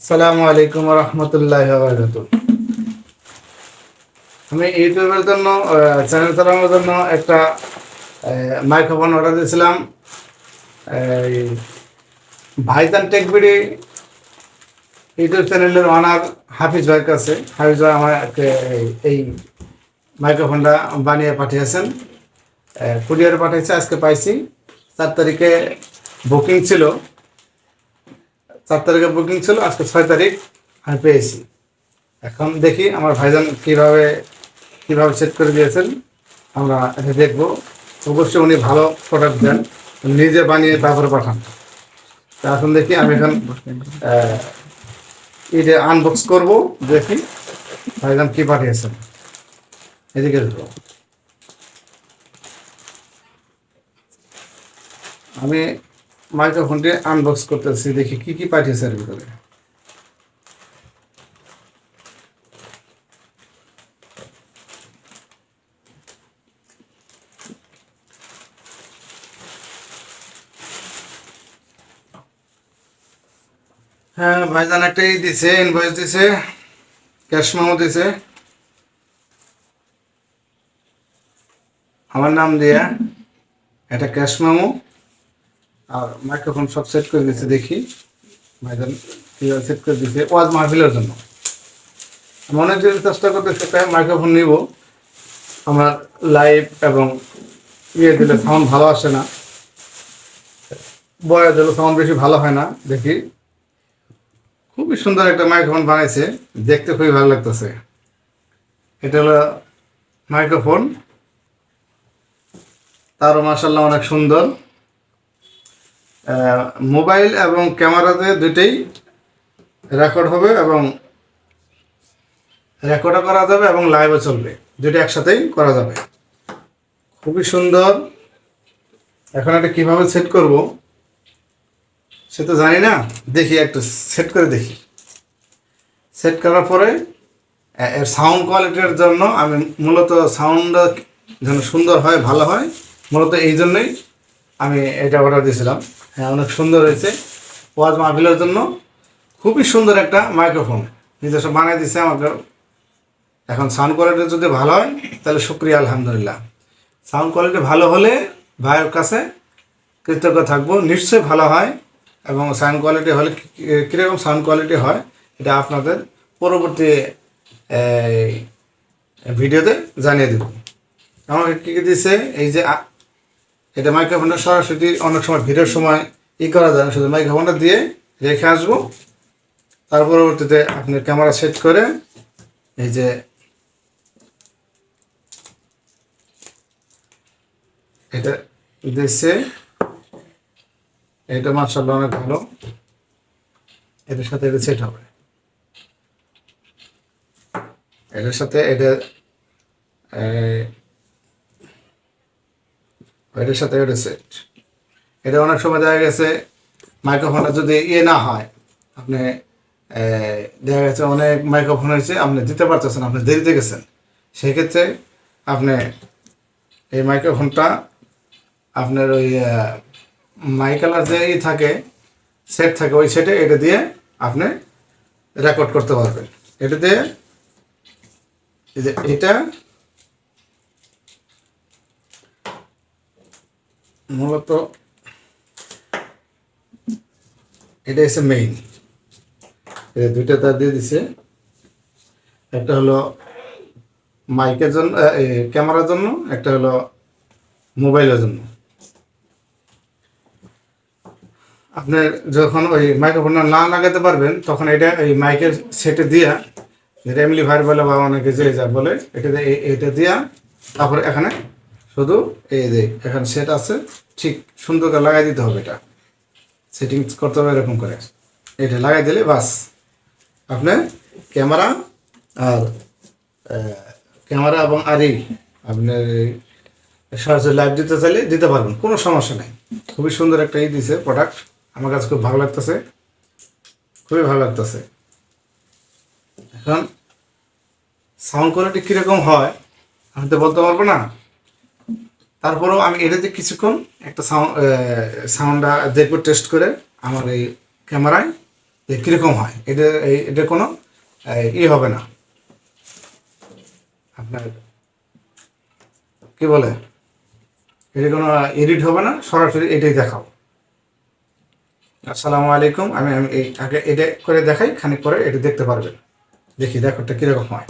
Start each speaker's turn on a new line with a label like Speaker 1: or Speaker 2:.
Speaker 1: আসসালামু আলাইকুম রহমতুল্লাহ আমি ইউটিউবের জন্য চ্যানেল চালানোর জন্য একটা মাইক্রোফোন অর্ডার দিয়েছিলাম। ভাইজান টেকবিডি ইউটিউব চ্যানেলের অনার হাফিজ ভাইয়ের কাছে। হাফিজ ভাই আমাকে এই মাইক্রোফোনটা বানিয়ে পাঠিয়েছেন। কুরিয়ারে পাঠিয়েছে আজকে পাইছি। চার তারিখে বুকিং ছিল। চার তারিখে বুকিং ছিল, আজকে ছয় তারিখ আমি পেয়েছি। এখন দেখি আমার ভাইজান কীভাবে কীভাবে সেট করে দিয়েছেন। আমরা এটা দেখব। অবশ্যই উনি ভালো প্রোডাক্ট দেন। নিজে বানিয়ে তারপরে পাঠান। এখন দেখি আমি এখন এটা আনবক্স করব, দেখি ভাইজান কি পাঠিয়েছেন। এদিকে আমি মাইক্রোফোনটি আনবক্স করতেছি, দেখি কি কি পাঠিয়েছে এর ভিতরে। হ্যাঁ ভাইজান একটাই দিছে ইনভয়েস দিছে ক্যাশ মেমো দিছে। আমার নাম দিয়া, এটা ক্যাশ মেমো আর মাইক্রোফোন সব সেট করে দিয়েছে, দেখি। ভাইজান সেট করে দিয়েছে। ওয়াজ মাহফিলের জন্য। অনেক দিন চেষ্টা করতেছি একটা মাইক্রোফোন নিব। আমার লাইভ এবং ইয়ে দিলে সাউন্ড ভালো আসে না। বয়া দিলে সাউন্ড বেশি ভালো হয় না, দেখি। খুবই সুন্দর একটা মাইক্রোফোন বানাইছে। দেখতে খুবই ভালো লাগতেছে। এটা হলো মাইক্রোফোন। তারও মাসাল্লাহ অনেক সুন্দর। মোবাইল এবং ক্যামেরাতে দুটেই রেকর্ড হবে এবং রেকর্ডও করা যাবে এবং লাইভও চলবে। দুটো একসাথেই করা যাবে। খুবই সুন্দর। এখন এটা কীভাবে সেট করব, সে তো জানি না। দেখি, একটু সেট করে দেখি। সেট করার পরে এর সাউন্ড কোয়ালিটির জন্য আমি মূলত সাউন্ড যেন সুন্দর হয়, ভালো হয়, মূলত এই জন্যই আমি এটা অর্ডার দিয়েছিলাম। হ্যাঁ অনেক সুন্দর হয়েছে। ওয়াজ মাহফিলের জন্য খুবই সুন্দর একটা মাইক্রোফোন। নিজস্ব বানিয়ে দিছে আমাকে। এখন সাউন্ড কোয়ালিটি যদি ভালো হয়, তাহলে শুক্রিয়া, আলহামদুলিল্লাহ। সাউন্ড কোয়ালিটি ভালো হলে ভাইয়ের কাছে কৃতজ্ঞ থাকব। নিশ্চয়ই ভালো হয় এবং সাউন্ড কোয়ালিটি হলে কীরকম সাউন্ড কোয়ালিটি হয়, এটা আপনাদের পরবর্তী ভিডিওতে জানিয়ে দেব। আমাকে কী কী দিছে? এই যে এটা মাইক্রোফোনটা সরাসরি অনেক সময় ভিডিওর সময় ই করা যায় শুধু মাইক্রোফোনটা দিয়ে রেখে আসব। তার পরবর্তীতে আপনি ক্যামেরা সেট করে এই যে এটা দিচ্ছে এটা মার্শাল্লাহ অনেক ভালো। এটার সাথে এটা সেট হবে। এটার সাথে এটা এটার সাথে এটা সেট এটা অনেক সময় দেখা গেছে মাইক্রোফোনটা যদি ইয়ে না হয়, আপনি দেখা গেছে অনেক মাইক্রোফোন হয়েছে, আপনি দিতে পারতেছেন, আপনি দেরিতে গেছেন। সেক্ষেত্রে আপনি এই মাইক্রোফোনটা আপনার ওই মাইকালার যে ই থাকে সেট থাকে, ওই সেটে এটা দিয়ে আপনি রেকর্ড করতে পারবেন। এটা দিয়ে এটা মূলত এটা হচ্ছে মেইন দুইটা তার দিয়ে দিছে। একটা হলো মাইকের জন্য ক্যামেরার জন্য, একটা হলো মোবাইলের জন্য। আপনার যখন ওই মাইক্রোফোনটা না লাগাতে পারবেন, তখন এটা এই মাইকের সেটে দিয়া যেটা এমনি ভাই বলে বা অনেকে যে যা বলে এটা এটা দিয়া, তারপরে এখানে শুধু এই যে এখন সেট আছে, ঠিক সুন্দর করে লাগাই দিতে হবে এটা। সেটিং করতে হবে এরকম করে। এটা লাগাই দিলে বাস। আপনার ক্যামেরা আর ক্যামেরা এবং আরি আপনার সরাসরি লাইভ দিতে চাইলে দিতে পারবেন, কোনো সমস্যা নেই। খুবই সুন্দর একটা ই দিছে প্রোডাক্ট আমার কাছে খুব ভালো লাগতেছে। খুবই ভালো লাগতেছে। এখন সাউন্ড কোয়ালিটি কীরকম হয়, আমি তো বলতে পারব না। তারপরেও আমি এটাতে কিছুক্ষণ একটা সাউন্ড সাউন্ডটা দেখব টেস্ট করে আমার এই ক্যামেরায় যে কীরকম হয়। এটা এটা কোনো ই হবে না। আপনার কি বলে? এটা কোনো এডিট হবে না, সরাসরি এটাই দেখাও আসসালামু আলাইকুম। আমি আমি এই, আগে এটা করে দেখাই, খানিক পরে এটা দেখতে পারবেন। দেখি, দেখো, এটা কীরকম হয়।